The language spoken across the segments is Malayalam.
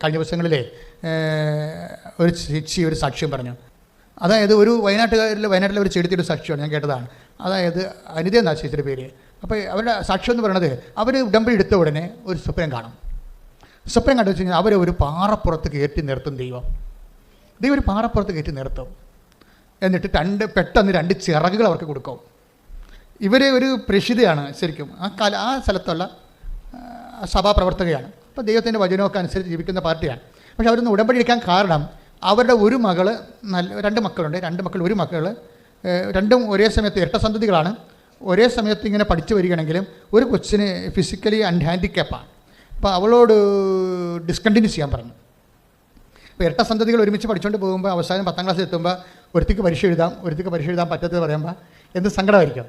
കഴിഞ്ഞ ദിവസങ്ങളിലെ ഒരു ചേച്ചി ഒരു സാക്ഷ്യം പറഞ്ഞു. അതായത് ഒരു വയനാട്ടുകാരിൽ വയനാട്ടിലെ ഒരു ചെടുത്തിയുടെ സാക്ഷ്യമാണ് ഞാൻ കേട്ടതാണ്. അതായത് അനിത എന്നാ ചേച്ചിയുടെ പേര്. അപ്പോൾ അവരുടെ സാക്ഷ്യം എന്ന് പറയുന്നത് അവർ ഉടമ്പടി എടുത്ത ഉടനെ ഒരു സ്വപ്നം കാണും. സ്വപ്നം കണ്ടു വെച്ച് കഴിഞ്ഞാൽ അവരെ ഒരു പാറപ്പുറത്ത് കയറ്റി നിർത്തും ദൈവം. ദൈവം ഒരു പാറപ്പുറത്ത് കയറ്റി നിർത്തും. എന്നിട്ട് രണ്ട് പെട്ടെന്ന് രണ്ട് ചിറകുകൾ അവർക്ക് കൊടുക്കും. ഇവരെ ഒരു പ്രഷിതയാണ് ശരിക്കും. ആ കല ആ സ്ഥലത്തുള്ള സഭാപ്രവർത്തകയാണ്. അപ്പോൾ ദൈവത്തിന്റെ വചനമൊക്കെ അനുസരിച്ച് ജീവിക്കുന്ന പാർട്ടിയാണ്. പക്ഷെ അവരൊന്ന് ഉടമ്പടി എടുക്കാൻ കാരണം അവരുടെ ഒരു മകൾ നല്ല രണ്ട് മക്കളുണ്ട്. രണ്ട് മക്കൾ ഒരു മക്കൾ രണ്ടും ഒരേ സമയത്ത് ഇരട്ട സന്തതികളാണ്. ഒരേ സമയത്ത് ഇങ്ങനെ പഠിച്ചു വരികയാണെങ്കിലും ഒരു കൊച്ചിന് ഫിസിക്കലി അൺഹാൻഡിക്കാപ്പാണ് അപ്പോൾ അവളോട് ഡിസ്കണ്ടിന്യൂ ചെയ്യാൻ പറഞ്ഞു. അപ്പോൾ ഇരട്ട സന്തതികൾ ഒരുമിച്ച് പഠിച്ചുകൊണ്ട് പോകുമ്പോൾ അവസാനം പത്താം ക്ലാസ്സിൽ എത്തുമ്പോൾ ഒരുത്തിക്ക് പരീക്ഷ എഴുതാം ഒരുത്തിക്ക് പരീക്ഷ എഴുതാൻ പറ്റാത്തത് പറയുമ്പോൾ എന്ത് സങ്കടമായിരിക്കും?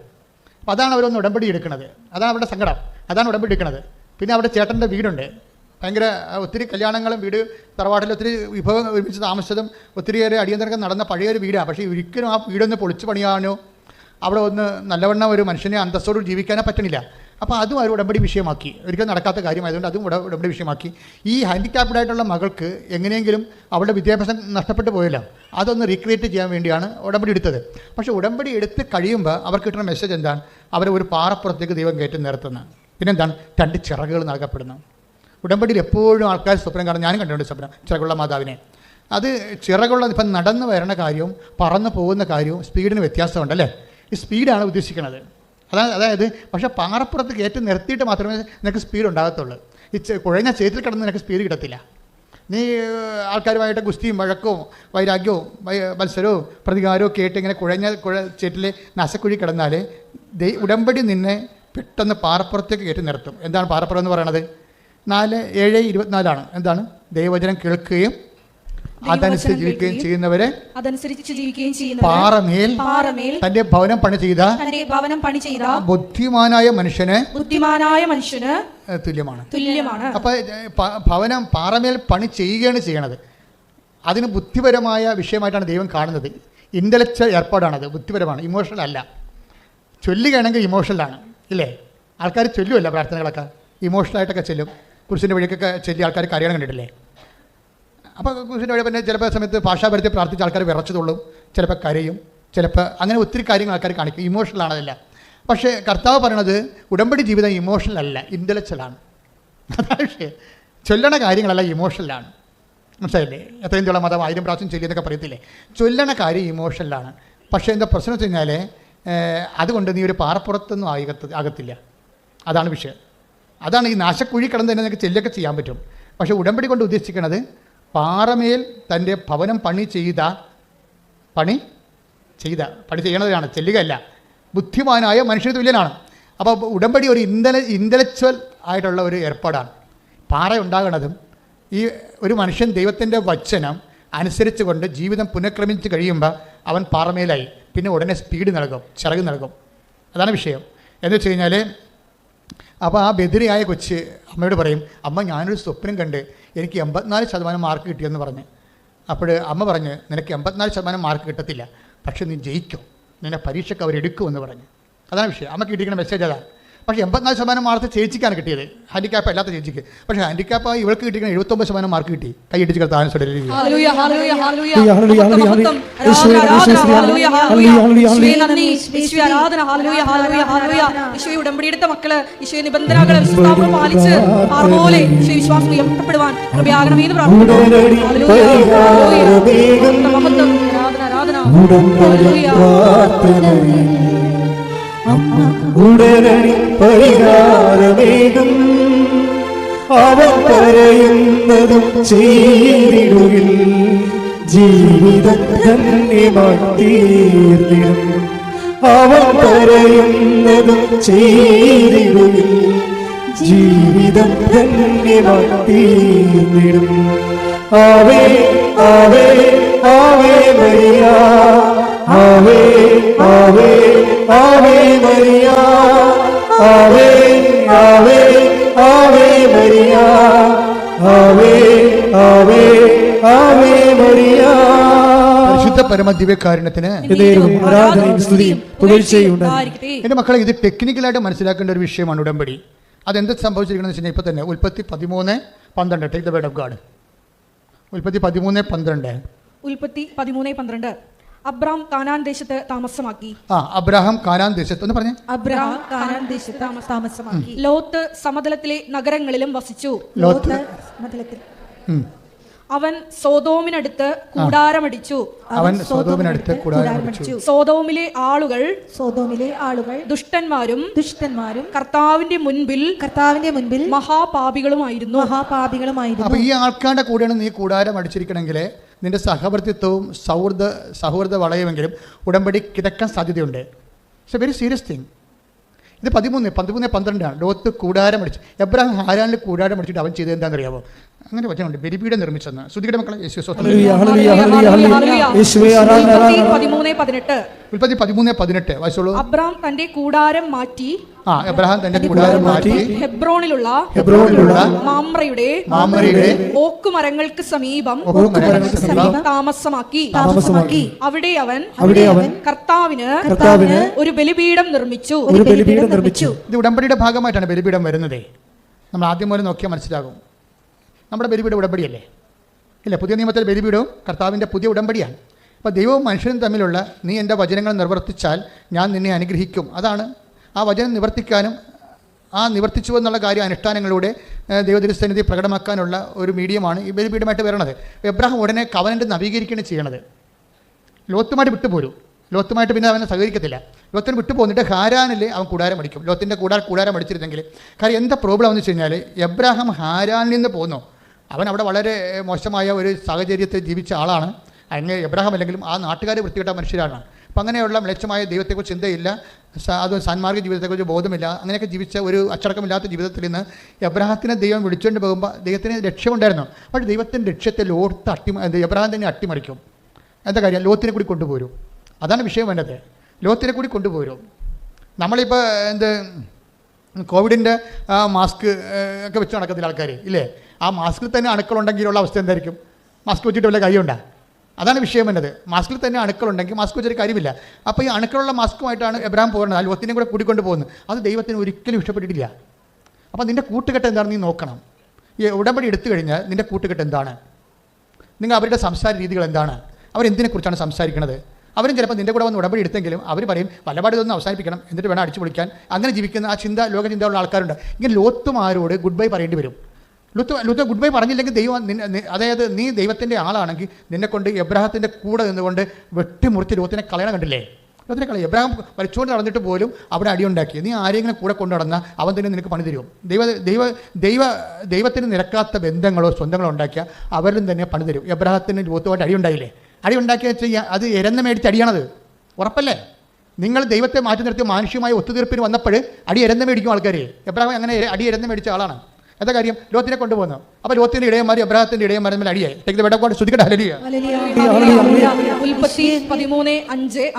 അപ്പോൾ അതാണ് അവരൊന്ന് ഉടമ്പടി എടുക്കുന്നത് അതാണ് അവരുടെ സങ്കടം. അതാണ് ഉടമ്പടി എടുക്കുന്നത് പിന്നെ അവിടെ ചേട്ടന്റെ വീടുണ്ട്. ഭയങ്കര ഒത്തിരി കല്യാണങ്ങളും വീട് തറവാട്ടിൽ ഒത്തിരി വിഭവം ഒരുമിച്ച് താമസിച്ചതും ഒത്തിരിയേറെ അടിയന്തരങ്ങൾ നടന്ന പഴയൊരു വീടാണ് പക്ഷേ ഒരിക്കലും ആ വീടൊന്ന് പൊളിച്ചു പണിയാനോ അവിടെ ഒന്ന് നല്ലവണ്ണം ഒരു മനുഷ്യനെ അന്തസ്സോട് ജീവിക്കാനോ പറ്റണില്ല. അപ്പോൾ അതും അവർ ഉടമ്പടി വിഷയമാക്കി. ഒരിക്കലും നടക്കാത്ത കാര്യമായതുകൊണ്ട് അതും ഉട ഉടമ്പടി വിഷയമാക്കി. ഈ ഹാൻഡിക്യാപ്ഡ് ആയിട്ടുള്ള മകൾക്ക് എങ്ങനെയെങ്കിലും അവളുടെ വിദ്യാഭ്യാസം നഷ്ടപ്പെട്ടു പോയല്ലോ. അതൊന്ന് റീക്രിയേറ്റ് ചെയ്യാൻ വേണ്ടിയാണ് ഉടമ്പടി എടുത്തത്. പക്ഷേ ഉടമ്പടി എടുത്ത് കഴിയുമ്പോൾ അവർക്ക് കിട്ടുന്ന മെസ്സേജ് എന്താണ്? അവരെ ഒരു പാറപ്പുറത്തേക്ക് ദൈവം കയറ്റി നിർത്തുന്നത് പിന്നെന്താണ്? രണ്ട് ചിറകുകൾ നൽകപ്പെടുന്നു. ഉടമ്പടിയിൽ എപ്പോഴും ആൾക്കാർ സ്വപ്നം കാണും. ഞാനും കണ്ടിട്ടുണ്ട് സ്വപ്നം ചിറകുള്ള മാതാവിനെ. അത് ചിറകുള്ള ഇപ്പം നടന്നു വരണ കാര്യവും പറന്നു പോകുന്ന കാര്യവും സ്പീഡിന് വ്യത്യാസമുണ്ട് അല്ലേ? ഈ സ്പീഡാണ് ഉദ്ദേശിക്കുന്നത്. അതാണ് അതായത് പക്ഷേ പാറപ്പുറത്ത് കയറ്റി നിർത്തിയിട്ട് മാത്രമേ നിനക്ക് സ്പീഡ് ഉണ്ടാകത്തുള്ളൂ. ഈ കുഴഞ്ഞ ചേത്തിൽ കിടന്ന് നിനക്ക് സ്പീഡ് കിട്ടത്തില്ല. നീ ആൾക്കാരുമായിട്ട് ഗുസ്തിയും വഴക്കവും വൈരാഗ്യവും മത്സരവും പ്രതികാരവും കേട്ട് ഇങ്ങനെ കുഴഞ്ഞ കുഴ ചേറ്റിൽ നശക്കുഴി കിടന്നാൽ ദൈ ഉടമ്പടി നിന്നെ പെട്ടെന്ന് പാറപ്പുറത്തേക്ക് കയറ്റി നിർത്തും. എന്താണ് പാറപ്പുറം എന്ന് പറയണത്? നാല് ഏഴ് ഇരുപത്തിനാലാണ്. എന്താണ്? ദൈവവചനം കേൾക്കുകയും അതനുസരിച്ച് ജീവിക്കുകയും ചെയ്യുന്നവരെ അതനുസരിച്ച് ജീവിക്കുകയും ചെയ്യുന്ന പാറമേൽ പാറമേൽ തന്റെ ഭവനം പണി ചെയ്ത തന്റെ ഭവനം പണി ചെയ്ത ബുദ്ധിമാനായ മനുഷ്യന് ബുദ്ധിമാനായ മനുഷ്യന് തുല്യമാണ്. തുല്യമാണ്. അപ്പോൾ ഭവനം പാറമേൽ പണി ചെയ്യുകയാണ് ചെയ്യണത്. അതിന് ബുദ്ധിപരമായ വിഷയമായിട്ടാണ് ദൈവം കാണുന്നത്. ഇന്റലക്ച്വൽ ഏർപ്പാടാണത്. ബുദ്ധിപരമാണ്. ഇമോഷണൽ അല്ല. ചൊല്ലുകയാണെങ്കിൽ ഇമോഷണലാണ്. ഇല്ലേ? ആൾക്കാർ ചൊല്ലുമല്ല പ്രാർത്ഥനകളൊക്കെ. ഇമോഷണലായിട്ടൊക്കെ ചെല്ലും. കുരിശിന്റെ വഴിക്കൊക്കെ ചെല്ലി ആൾക്കാർ കരയണം കണ്ടിട്ടില്ലേ? അപ്പോൾ കുരിശിന്റെ വഴി പിന്നെ ചിലപ്പോൾ സമയത്ത് ഭാഷാപരത്തിൽ പ്രാർത്ഥിച്ച ആൾക്കാർ വിറച്ചതുള്ളും ചിലപ്പോൾ കരയും ചിലപ്പോൾ അങ്ങനെ ഒത്തിരി കാര്യങ്ങൾ ആൾക്കാർ കാണിക്കും. ഇമോഷണലാണ് അതല്ല. പക്ഷേ കർത്താവ് പറയണത് ഉടമ്പടി ജീവിതം ഇമോഷണൽ അല്ല ഇന്റലക്ച്വലാണ് പക്ഷേ ചൊല്ലണ കാര്യങ്ങളല്ല ഇമോഷണലാണ് മനസ്സിലായില്ലേ? എത്രയും തുള്ള മതം ആയിരം പ്രാവശ്യം ചൊല്ലിയെന്നൊക്കെ പറയത്തില്ലേ? ചൊല്ലണ കാര്യം ഇമോഷണലാണ് പക്ഷേ എന്താ പ്രശ്നം വെച്ച് കഴിഞ്ഞാൽ അതുകൊണ്ട് നീ ഒരു പാറപ്പുറത്തൊന്നും ആകത്ത് ആകത്തില്ല അതാണ് വിഷയം. അതാണ് ഈ നാശക്കുഴി കടന്ന് തന്നെ നിങ്ങൾക്ക് ചെല്ലൊക്കെ ചെയ്യാൻ പറ്റും. പക്ഷെ ഉടമ്പടി കൊണ്ട് ഉദ്ദേശിക്കുന്നത് പാറമേൽ തന്റെ ഭവനം പണി ചെയ്ത പണി ചെയ്ത പണി ചെയ്യണതാണ് ചെല്ലുകയല്ല. ബുദ്ധിമാനായ മനുഷ്യ തുല്യനാണ്. അപ്പോൾ ഉടമ്പടി ഒരു ഇന്ധന ഇന്റലക്ച്വൽ ആയിട്ടുള്ള ഒരു ഏർപ്പാടാണ്. പാറ ഉണ്ടാകണതും ഈ ഒരു മനുഷ്യൻ ദൈവത്തിന്റെ വചനം അനുസരിച്ചുകൊണ്ട് ജീവിതം പുനഃക്രമിച്ച് കഴിയുമ്പോൾ അവൻ പാറമേലായി. പിന്നെ ഉടനെ സ്പീഡ് നൽകും ചിറക് നൽകും. അതാണ് വിഷയം. എന്ന് വെച്ച് കഴിഞ്ഞാൽ അപ്പോൾ ആ ബദിരിയായ കൊച്ച് അമ്മയോട് പറയും അമ്മ ഞാനൊരു സ്വപ്നം കണ്ട് എനിക്ക് എൺപത്തിനാല് ശതമാനം മാർക്ക് കിട്ടിയെന്ന് പറഞ്ഞ്. അപ്പോൾ അമ്മ പറഞ്ഞ് നിനക്ക് എൺപത്തിനാല് ശതമാനം മാർക്ക് കിട്ടത്തില്ല പക്ഷെ നീ ജയിക്കും നിന്നെ പരീക്ഷയ്ക്ക് അവരെടുക്കുമെന്ന് പറഞ്ഞ്. അതാണ് വിഷയം. അമ്മ കിട്ടിയിരിക്കുന്ന മെസ്സേജ് അതാണ് പക്ഷേ എൺപത്തിനാല് ശതമാനം മാർക്ക് ചേച്ചിക്കാണ് കിട്ടിയത്. ഹാൻഡിക്യാപ്പ് അല്ലാത്ത ചേച്ചിക്ക്. പക്ഷേ ഹാൻഡിക്യാപ്പ് ഇവൾക്ക് കിട്ടിയ എഴുപത്തൊമ്പത് ശതമാനം മാർക്ക് കിട്ടി. കൈ ഇടിച്ച് കിടത്താൻ ഉടമ്പടിയെടുത്ത മക്കൾ പാലിച്ച് അതുപോലെ ഈശോ വിശ്വാസം ഉയർത്തപ്പെടുവാൻ പ്രാർത്ഥിക്കുന്നു. ആരാധന, ആരാധന. അമ്മ ഉടനടി പരിഹാരമേകും. അവൻ പറയുന്നതും ചെയ്തിടുകിൽ ജീവിതം ധന്യമായി തീർന്നിടും അവൻ പറയുന്നതും ചെയ്തിടുകിൽ ജീവിതം തന്നെ തീർന്നിടും Ave Ave Ave Maria. Ave Ave Ave Maria. Ave Ave Ave Maria. Ave Ave Ave Maria. പരിശുദ്ധ ആരാധനയും സ്തുതിയും പുകഴ്ചയും ഉണ്ടായിരിക്കട്ടെ. ഉണ്ടായിരിക്കട്ടെ. എന്റെ മക്കളെ ഇത് ടെക്നിക്കലായിട്ട് മനസ്സിലാക്കേണ്ട ഒരു വിഷയമാണ് ഉടമ്പടി. അതെന്ത് സംഭവിച്ചിരിക്കണമെന്ന് വെച്ച് കഴിഞ്ഞാൽ ഇപ്പോൾ തന്നെ ഉൽപ്പത്തി പതിമൂന്ന് പന്ത്രണ്ട്. Take the word of God ഉൽപ്പത്തി പതിമൂന്ന് പന്ത്രണ്ട്. ഉൽപ്പത്തി പതിമൂന്ന് പന്ത്രണ്ട്. അബ്രാം കാനാൻ ദേശത്ത് താമസമാക്കി. ആ അബ്രഹാം കാനാൻ ദേശത്ത്. ഒന്ന് പറഞ്ഞേ. അബ്രഹാം കാനാൻ ദേശത്ത് താമസമാക്കി. ലോത്ത് സമതലത്തിലെ നഗരങ്ങളിലും വസിച്ചു. ലോത്ത്. സമതലത്തിൽ. അവൻ സോതോമിനടുത്ത് കൂടാരമടിച്ചു. അവൻ സോതോമിനടുത്ത് കൂടാരം അടിച്ചു സോതോമിലെ ആളുകൾ സോതോമിലെ ആളുകൾ ദുഷ്ടന്മാരും ദുഷ്ടന്മാരും കർത്താവിന്റെ മുൻപിൽ കർത്താവിന്റെ മുൻപിൽ മഹാപാപികളുമായിരുന്നു. മഹാപാപികളുമായിരുന്നു. അപ്പൊ ഈ ആൾക്കാരുടെ കൂടെയാണ് നീ കൂടാരം അടിച്ചിരിക്കണമെങ്കിൽ നിന്റെ സഹവർത്തിത്വവും സൗഹൃദ സൗഹൃദ വളയുമെങ്കിലും ഉടമ്പടി കിടക്കാൻ സാധ്യതയുണ്ട്. It's a very serious thing ഇത് പതിമൂന്ന് പതിമൂന്ന് പന്ത്രണ്ടാണ്. ലോത്ത് കൂടാരം അടിച്ച് എബ്രാഹിം ഹാരാനിൽ കൂടാരം അടിച്ചിട്ട് അവൻ ചെയ്തത് എന്താണെന്നറിയാമോ അങ്ങനെ വചനമുണ്ട്. ബലിപീഠം നിർമ്മിച്ചെന്ന്. ശ്രുതിയുടെ മക്കളെ ഉൽപ്പത്തി. പതിമൂന്ന് പതിനെട്ട്. വായിച്ചോളൂ. അബ്രാം തന്റെ കൂടാരം മാറ്റി ആ എബ്രഹാം തന്റെ കൂടാരം മാറ്റി ഹെബ്രോണിലുള്ള ഹെബ്രോണിലുള്ള മാമ്രയുടെ മാമ്രയുടെ ഓക്കുമരങ്ങൾക്ക് സമീപം മരങ്ങൾക്ക് സമീപം താമസമാക്കി. താമസമാക്കി. അവിടെ അവൻ അവിടെ അവൻ കർത്താവിന് കർത്താവിന് ഒരു ബലിപീഠം നിർമ്മിച്ചു. ഒരു ബലിപീഠം നിർമ്മിച്ചു. ഇത് ഉടമ്പടിയുടെ ഭാഗമായിട്ടാണ് ബലിപീഠം വരുന്നത്. നമ്മൾ ആദ്യം മുതൽ നോക്കിയാൽ മനസ്സിലാകും. നമ്മുടെ ബലിപീഠ ഉടമ്പടിയല്ലേ? ഇല്ല പുതിയ നിയമത്തിൽ ബലിപീഠവും കർത്താവിന്റെ പുതിയ ഉടമ്പടിയാണ്. അപ്പോൾ ദൈവവും മനുഷ്യനും തമ്മിലുള്ള നീ എന്റെ വചനങ്ങൾ നിർവർത്തിച്ചാൽ ഞാൻ നിന്നെ അനുഗ്രഹിക്കും. അതാണ് ആ വചനം നിവർത്തിക്കാനും ആ നിവർത്തിച്ചു എന്നുള്ള കാര്യം അനുഷ്ഠാനങ്ങളിലൂടെ ദൈവദിനസന്നിധി പ്രകടമാക്കാനുള്ള ഒരു മീഡിയമാണ് ഈ ബലിപീഠമായിട്ട് വരണത്. എബ്രാഹിം ഉടനെ കവനന്റെ നവീകരിക്കുകയാണ് ചെയ്യണത്. ലോത്തുമായിട്ട് വിട്ടുപോരും. ലോത്തുമായിട്ട് പിന്നെ അവനെ സഹകരിക്കത്തില്ല. ലോത്തിന് വിട്ടുപോന്നിട്ട് ഹാരാനിൽ അവൻ കൂടാരം അടിക്കും. ലോത്തിന്റെ കൂടാ കൂടാരം അടിച്ചിരുന്നെങ്കിൽ. കാര്യം എന്താ പ്രോബ്ലം എന്ന് വെച്ച് കഴിഞ്ഞാൽ എബ്രാഹാം ഹാരാനിൽ നിന്ന് പോന്നു അവൻ അവിടെ വളരെ മോശമായ ഒരു സാഹചര്യത്തിൽ ജീവിച്ച ആളാണ്. അങ്ങനെ എബ്രാഹാം അല്ലെങ്കിലും ആ നാട്ടുകാർ വൃത്തികെട്ട മനുഷ്യരാണ്. അപ്പം അങ്ങനെയുള്ള മ്ലേച്ഛമായ ദൈവത്തെക്കുറിച്ച് ചിന്തയില്ല. അത് സാൻമാർഗ ജീവിതത്തെക്കുറിച്ച് ബോധമില്ല. അങ്ങനെയൊക്കെ ജീവിച്ച ഒരു അച്ചടക്കമില്ലാത്ത ജീവിതത്തിൽ നിന്ന് എബ്രാഹത്തിനെ ദൈവം വിളിച്ചുകൊണ്ട് പോകുമ്പോൾ ദൈവത്തിന് ലക്ഷ്യമുണ്ടായിരുന്നു. പക്ഷേ ദൈവത്തിന്റെ ലക്ഷ്യത്തെ ലോത്ത് അട്ടി എബ്രാഹാം തന്നെ അട്ടിമറിക്കും. എന്താ കാര്യം? ലോത്തിനെ കൂടി കൊണ്ടുപോരും. അതാണ് വിഷയം വേണ്ടത്. ലോത്തിനെ കൂടി കൊണ്ടുപോരും. നമ്മളിപ്പോൾ എന്ത് കോവിഡിന്റെ മാസ്ക് ഒക്കെ വെച്ച് നടക്കത്തില്ല ആൾക്കാർ ഇല്ലേ? ആ മാസ്കിൽ തന്നെ അണുക്കളുണ്ടെങ്കിലുള്ള അവസ്ഥ എന്തായിരിക്കും? മാസ്ക് വെച്ചിട്ട് വല്ല കൈയുണ്ടാ അതാണ് വിഷയം എന്നത്. മാസ്കിൽ തന്നെ അണുക്കളുണ്ടെങ്കിൽ മാസ്ക് വെച്ചൊരു കാര്യമില്ല. അപ്പോൾ ഈ അണുക്കളുള്ള മാസ്കുമായിട്ടാണ് എബ്രാം പോകുന്നത് ആ ലോത്തിനെ കൂടെ കൂടിക്കൊണ്ട് പോകുന്നത്. അത് ദൈവത്തിന് ഒരിക്കലും ഇഷ്ടപ്പെട്ടിട്ടില്ല. അപ്പോൾ നിന്റെ കൂട്ടുകെട്ട് എന്താണ് നീ നോക്കണം. ഈ ഉടമ്പടി എടുത്തു കഴിഞ്ഞാൽ നിന്റെ കൂട്ടുകെട്ട് എന്താണ്? നിങ്ങൾ അവരുടെ സംസാര രീതികൾ എന്താണ്? അവരെന്തിനെക്കുറിച്ചാണ് സംസാരിക്കുന്നത്? അവരും ചിലപ്പോൾ നിന്റെ കൂടെ വന്ന് ഉടമ്പടി എടുത്തെങ്കിലും അവർ പറയും വല്ലപാട് ഇതൊന്ന് അവസാനിപ്പിക്കണം എന്നിട്ട് വേണം അടിച്ചു പൊളിക്കാൻ. അങ്ങനെ ജീവിക്കുന്ന ആ ചിന്ത ലോക ലോകചിന്തയുള്ള ആൾക്കാരുണ്ട്. ഇങ്ങനെ ലോത്തുമാരോട് ഗുഡ് ബൈ പറയേണ്ടി വരും. ലുത്ത് ലുത്ത് ഗുഡ് ബൈ പറഞ്ഞില്ലെങ്കിൽ ദൈവം അതായത് നീ ദൈവത്തിന്റെ ആളാണെങ്കിൽ നിന്നെക്കൊണ്ട് എബ്രാഹത്തിന്റെ കൂടെ നിന്നുകൊണ്ട് വെട്ടിമുറിച്ച് ലോത്തിനെ കളയണം കണ്ടില്ലേ? ലോത്തിനെ കളയും. എബ്രഹാം വലിച്ചുകൊണ്ട് നടന്നിട്ട് പോലും അവിടെ അടിയുണ്ടാക്കി നീ ആരെങ്കിലും കൂടെ കൊണ്ടു നടന്നാൽ അവൻ തന്നെ നിനക്ക് പണി തരും. ദൈവ ദൈവ ദൈവ ദൈവത്തിന് നിരക്കാത്ത ബന്ധങ്ങളോ സ്വന്തങ്ങളോ ഉണ്ടാക്കിയാൽ അവരിലും തന്നെ പണി തരും. എബ്രാഹത്തിന് ലോത്തുമായിട്ട് അടിയുണ്ടായില്ലേ അടിയുണ്ടാക്കിയ വെച്ചാൽ അത് എരന്ന മേടിച്ച് അടിയാണത്. ഉറപ്പല്ലേ? നിങ്ങൾ ദൈവത്തെ മാറ്റി നിർത്തി മാനുഷ്യമായ ഒത്തുതീർപ്പിന് വന്നപ്പോൾ അടി എരന്ന മേടിക്കും ആൾക്കാർ എബ്രാഹിം അങ്ങനെ അടി എരന്ന മേടിച്ച ആളാണ്. എന്താ കാര്യം? ലോത്തിനെ കൊണ്ടുപോകുന്നു. അപ്പോൾ ലോത്തിന്റെ ഇടയന്മാർ എബ്രാഹത്തിന്റെ ഇടയന്മാർ തമ്മിൽ അടിയായി. ടേക്ക് ദ കൊണ്ട് ശ്രുതിക്കട്ടെ ഹല്ലേലൂയ. ഉൽപ്പത്തി പതിമൂന്ന് അഞ്ച്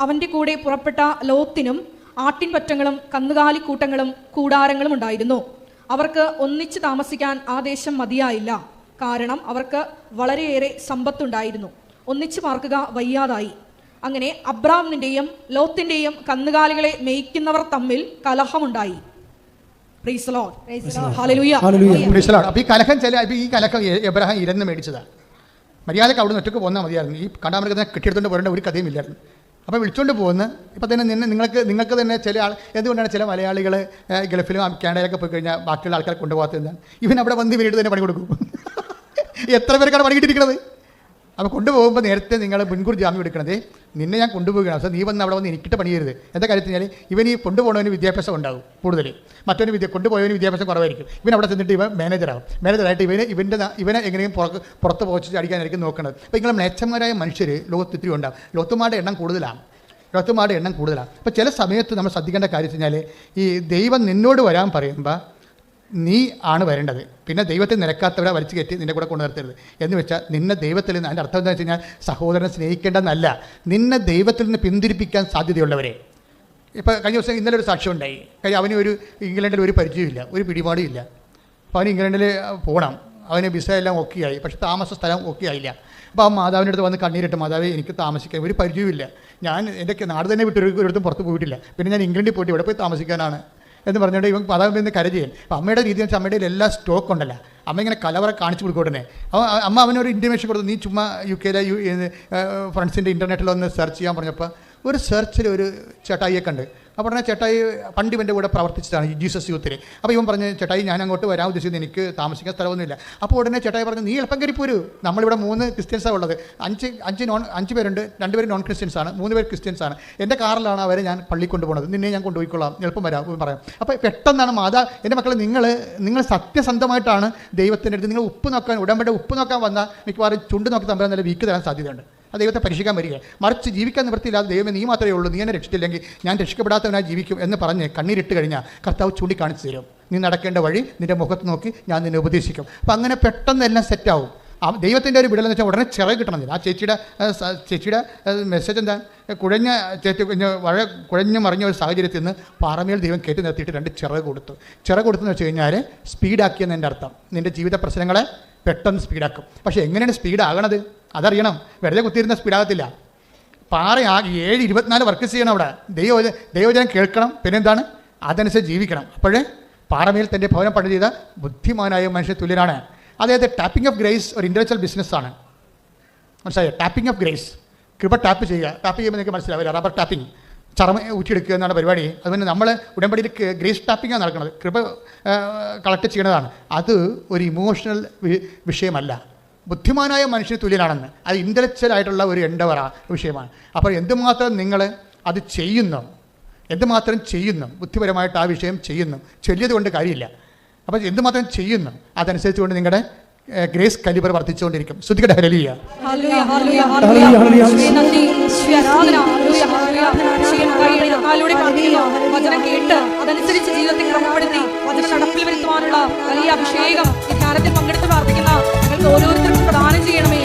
അവന്റെ കൂടെ പുറപ്പെട്ട ലോത്തിനും ആട്ടിൻപറ്റങ്ങളും കന്നുകാലിക്കൂട്ടങ്ങളും കൂടാരങ്ങളും ഉണ്ടായിരുന്നു. അവർക്ക് ഒന്നിച്ച് താമസിക്കാൻ ആ ദേശം മതിയായില്ല. കാരണം അവർക്ക് വളരെയേറെ സമ്പത്തുണ്ടായിരുന്നു. ഒന്നിച്ച് മാർക്കുക വയ്യാതായി. അങ്ങനെ അബ്രാമിന്റെയും ലോത്തിന്റെയും കന്നുകാലികളെ മേയ്ക്കുന്നവർ തമ്മിൽ കലഹമുണ്ടായി. ഈ കലഹം ചില ഈ കലഹം എബ്രഹാം ഇരന്ന് മേടിച്ചതാണ് മര്യാദയ്ക്ക് അവിടെ നിന്ന് ഒറ്റയ്ക്ക് പോന്നാൽ മതിയായിരുന്നു. ഈ കണ്ടാമൃഗത്തിനെ കെട്ടിയെടുത്തുകൊണ്ട് വരേണ്ട ഒരു കഥയും ഇല്ലായിരുന്നു. അപ്പോൾ വിളിച്ചുകൊണ്ട് പോകുന്ന ഇപ്പോൾ തന്നെ നിന്നെ നിങ്ങൾക്ക് നിങ്ങൾക്ക് തന്നെ ചില ആൾ എന്തുകൊണ്ടാണ് ചില മലയാളികൾ ഗൾഫിലും കാനഡയിലൊക്കെ പോയി കഴിഞ്ഞാൽ ബാക്കിയുള്ള ആൾക്കാരെ കൊണ്ടുപോകാത്തത് എന്താണ് ഇവൻ അവിടെ വന്ന് വീട് തന്നെ പണി കൊടുക്കും. എത്ര പേർക്കാണ് പണി കിട്ടിയിരിക്കുന്നത് അപ്പോൾ കൊണ്ടുപോകുമ്പോൾ നേരത്തെ നിങ്ങൾ മുൻകൂർ ജാമ്യം എടുക്കണത്. നിന്നെ ഞാൻ കൊണ്ടുപോവുകയാണ്. പക്ഷേ നീ വന്ന് അവിടെ വന്ന് എനിക്കിട്ട് പണിയരുത് എന്താ കാര്യത്തിൽ ഞാൻ ഇവൻ ഈ കൊണ്ടുപോകണവന് വിദ്യാഭ്യാസം ഉണ്ടാകും കൂടുതൽ മറ്റൊരു വിദ്യ കൊണ്ടുപോയവന് വിദ്യാഭ്യാസം കുറവായിരിക്കും. ഇവൻ അവിടെ ചെന്നിട്ട് ഇവൻ മാനേജറാകും മാനേജറായിട്ട് ഇവന് ഇവന്റെ ഇവനെ എങ്ങനെയും പുറത്ത് പുറത്ത് പോച്ച് അടിക്കാനായിരിക്കും നോക്കുന്നത് അപ്പോൾ നിങ്ങൾ മ്ലേച്ഛന്മാരായ മനുഷ്യർ ലോകത്ത് ഇത്തിരി ഉണ്ടാകും ലോത്തുമാരുടെ എണ്ണം കൂടുതലാണ്. ലോത്തുമാരുടെ എണ്ണം കൂടുതലാണ്. അപ്പോൾ ചില സമയത്ത് നമ്മൾ ശ്രദ്ധിക്കേണ്ട കാര്യം വെച്ച് കഴിഞ്ഞാൽ ഈ ദൈവം നിന്നോട് വരാൻ പറയുമ്പോൾ നീ ആണ് വരേണ്ടത്. പിന്നെ ദൈവത്തെ നിരക്കാത്തവരെ വലിച്ചു കയറ്റി നിന്നെ കൂടെ കൊണ്ടുവരത്തരുത് എന്ന് വെച്ചാൽ നിന്നെ ദൈവത്തിൽ നിന്ന് അതിന്റെ അർത്ഥം എന്താ വെച്ച് കഴിഞ്ഞാൽ സഹോദരനെ സ്നേഹിക്കേണ്ടെന്നല്ല നിന്നെ ദൈവത്തിൽ നിന്ന് പിന്തിരിപ്പിക്കാൻ സാധ്യതയുള്ളവരെ. ഇപ്പോൾ കഴിഞ്ഞ ദിവസം ഇന്നലെ ഒരു സാക്ഷ്യം ഉണ്ടായി. കാര്യം അവന് ഒരു ഇംഗ്ലണ്ടിൽ ഒരു പരിചയമില്ല ഒരു പിടിപാടും ഇല്ല അപ്പോൾ അവന് ഇംഗ്ലണ്ടിൽ പോകണം അവന് വിസ എല്ലാം ഓക്കെ ആയി. പക്ഷേ താമസ സ്ഥലം ഓക്കെ ആയില്ല. അപ്പോൾ ആ മാതാവിന്റെ അടുത്ത് വന്ന് കണ്ണീരിട്ട് മാതാവേ എനിക്ക് താമസിക്കാൻ ഒരു പരിചയമില്ല ഞാൻ എന്റെ നാട് തന്നെ വിട്ട് ഒരു- ഒരിടത്തും പുറത്ത് പോയിട്ടില്ല. പിന്നെ ഞാൻ ഇംഗ്ലണ്ടിൽ പോയിട്ട് ഇവിടെ പോയി താമസിക്കാനാണ്. എന്ന് പറഞ്ഞുകൊണ്ട് ഇവൻ പതാകുമ്പോൾ എന്ന് കരുതി അപ്പം അമ്മയുടെ രീതി വെച്ചാൽ അമ്മയുടെ എല്ലാ സ്റ്റോക്ക് ഉണ്ടല്ലോ. അമ്മ ഇങ്ങനെ കലവറ കാണിച്ചു കൊടുക്കോട്ടെ അമ്മ അവനൊരു ഇന്റിമേഷൻ കൊടുത്തു നീ ചുമ്മാ യു കെയിലെ യു ഫ്രണ്ട്സിന്റെ ഇന്റർനെറ്റിൽ ഒന്ന് സെർച്ച് ചെയ്യാൻ പറഞ്ഞപ്പോൾ ഒരു സെർച്ചിൽ ഒരു ചേട്ടായിയെ അപ്പോൾ പറഞ്ഞാൽ ചേട്ടായി പണ്ട് ഇവന്റെ കൂടെ പ്രവർത്തിച്ചതാണ് ജീസസ് യൂത്തിൽ അപ്പോൾ ഇവൻ പറഞ്ഞ് ചേട്ടായി ഞാൻ അങ്ങോട്ട് വരാൻ ഉദ്ദേശിക്കുന്നത് എനിക്ക് താമസിക്കാൻ സ്ഥലമൊന്നുമില്ല. അപ്പോൾ ഉടനെ ചേട്ടായി പറഞ്ഞു നീ എളുപ്പം കയറി നമ്മളിവിടെ മൂന്ന് ക്രിസ്ത്യൻസാണ് ഉള്ളത്. അഞ്ച് അഞ്ച് നോൺ അഞ്ച് പേരുണ്ട്. രണ്ട് പേര് നോൺ ക്രിസ്ത്യൻസ് ആണ്. മൂന്ന് പേര് ക്രിസ്ത്യൻസ് ആണ്. എന്റെ കാറിലാണ് അവരെ ഞാൻ പള്ളി കൊണ്ടുപോകുന്നത് നിന്നെ ഞാൻ കൊണ്ടുപോയിക്കൊള്ളാം. എളുപ്പം വരാം പറയാം. അപ്പോൾ പെട്ടെന്നാണ് മാതാ എന്റെ മക്കളെ നിങ്ങൾ നിങ്ങൾ സത്യസന്ധമായിട്ടാണ് ദൈവത്തിന്റെ അടുത്ത് നിങ്ങൾ ഉപ്പ് നോക്കാൻ ഉടമ്പടി ഉപ്പ് നോക്കാൻ വന്നാൽ മിക്കവാറും ചുണ്ട് നോക്കി തമ്മിൽ നല്ല വീക്ക് തരാൻ സാധ്യതയുണ്ട്. അത് ദൈവത്തെ പരീക്ഷിക്കാൻ വരിക മറിച്ച് ജീവിക്കാൻ നിവൃത്തിയില്ലാതെ ദൈവമേ നീ മാത്രമേ ഉള്ളൂ. നീ എന്നെ രക്ഷിച്ചില്ലെങ്കിൽ ഞാൻ രക്ഷിക്കപ്പെടാത്തവനായി ജീവിക്കും എന്ന് പറഞ്ഞ് കണ്ണീരിട്ട് കഴിഞ്ഞാൽ കർത്താവ് ചൂണ്ടിക്കാണിച്ചു തരും. നീ നടക്കേണ്ട വഴി നിന്റെ മുഖത്ത് നോക്കി ഞാൻ നിന്നെ ഉപദേശിക്കും. അപ്പം അങ്ങനെ പെട്ടെന്ന് എല്ലാം സെറ്റാവും ആ ദൈവത്തിന്റെ ഒരു വിടലെന്ന് വെച്ചാൽ ഉടനെ ചിറക് കിട്ടണമെന്നില്ല. ആ ചേച്ചിയുടെ ആ, ചേച്ചിയുടെ മെസ്സേജ് എന്താ? കുഴഞ്ഞ ചേച്ചി വഴ കുഴഞ്ഞു മറിഞ്ഞ ഒരു സാഹചര്യത്തിൽ നിന്ന് പാറമേൽ ദൈവം കയറ്റി നിർത്തിയിട്ട് രണ്ട് ചിറക് കൊടുത്തു. ചിറക് കൊടുത്തെന്ന് വെച്ച് കഴിഞ്ഞാൽ സ്പീഡാക്കിയെന്ന് എന്റെ അർത്ഥം. നിന്റെ ജീവിത പ്രശ്നങ്ങളെ പെട്ടെന്ന് സ്പീഡാക്കും പക്ഷേ എങ്ങനെയാണ് സ്പീഡാകണത് അതറിയണം. വെറുതെ കുത്തിയിരുന്ന സ്പീഡാകത്തില്ല പാറ ആ ഏഴ് ഇരുപത്തിനാല് വർക്ക് ചെയ്യണം അവിടെ. ദൈവ ദൈവജനം കേൾക്കണം. പിന്നെന്താണ്? അതനുസരിച്ച് ജീവിക്കണം. അപ്പോഴേ പാറമേൽ തന്റെ ഭവനം പണി ചെയ്ത ബുദ്ധിമാനായ മനുഷ്യ തുല്യനാണ്. അതായത് ടാപ്പിംഗ് ഓഫ് ഗ്രേസ് ഒരു ഇന്റലക്ച്വൽ ബിസിനസ്സാണ് മനസ്സിലായോ? ടാപ്പിംഗ് ഓഫ് ഗ്രേസ് കൃപ ടാപ്പ് ചെയ്യുക. ടാപ്പ് ചെയ്യുമ്പോൾ നിങ്ങൾക്ക് മനസ്സിലാവില്ല. റബ്ബർ ടാപ്പിംഗ് ചർമ്മ ഊറ്റിയെടുക്കുക എന്നാണ് പരിപാടി. അതുപോലെ നമ്മൾ ഉടമ്പടിയിൽ ഗ്രേസ് ടാപ്പിംഗാണ് നടക്കുന്നത്. കൃപ കളക്ട് ചെയ്യുന്നതാണ്. അത് ഒരു ഇമോഷണൽ വിഷയമല്ല. ബുദ്ധിമാനായ മനുഷ്യന് തുല്യനാണെന്ന്. അത് ഇന്റലക്ച്വൽ ആയിട്ടുള്ള ഒരു എൻഡവറ വിഷയമാണ്. അപ്പോൾ എന്തുമാത്രം നിങ്ങൾ അത് ചെയ്യുന്നു? എന്തുമാത്രം ചെയ്യുന്നു? ബുദ്ധിപരമായിട്ട് ആ വിഷയം ചെയ്യുന്നു. ചൊല്ലിയത് കൊണ്ട് കാര്യമില്ല. അപ്പോൾ എന്തുമാത്രം ചെയ്യുന്നു? അതനുസരിച്ച് കൊണ്ട് നിങ്ങളുടെ ഗ്രേസ് കലിബർ വർദ്ധിച്ചുകൊണ്ടിരിക്കും. ശ്രുതികട ഹരലിയ. വചനം കേട്ട് അതനുസരിച്ച് ജീവിതത്തെ ക്രമപ്പെടുത്തി വചനം നടപ്പിൽ വരുത്തുവാനുള്ള വലിയ അഭിഷേകം ഈ ധ്യാനത്തിൽ പങ്കെടുത്ത് പ്രാർത്ഥിക്കുന്നു the enemy.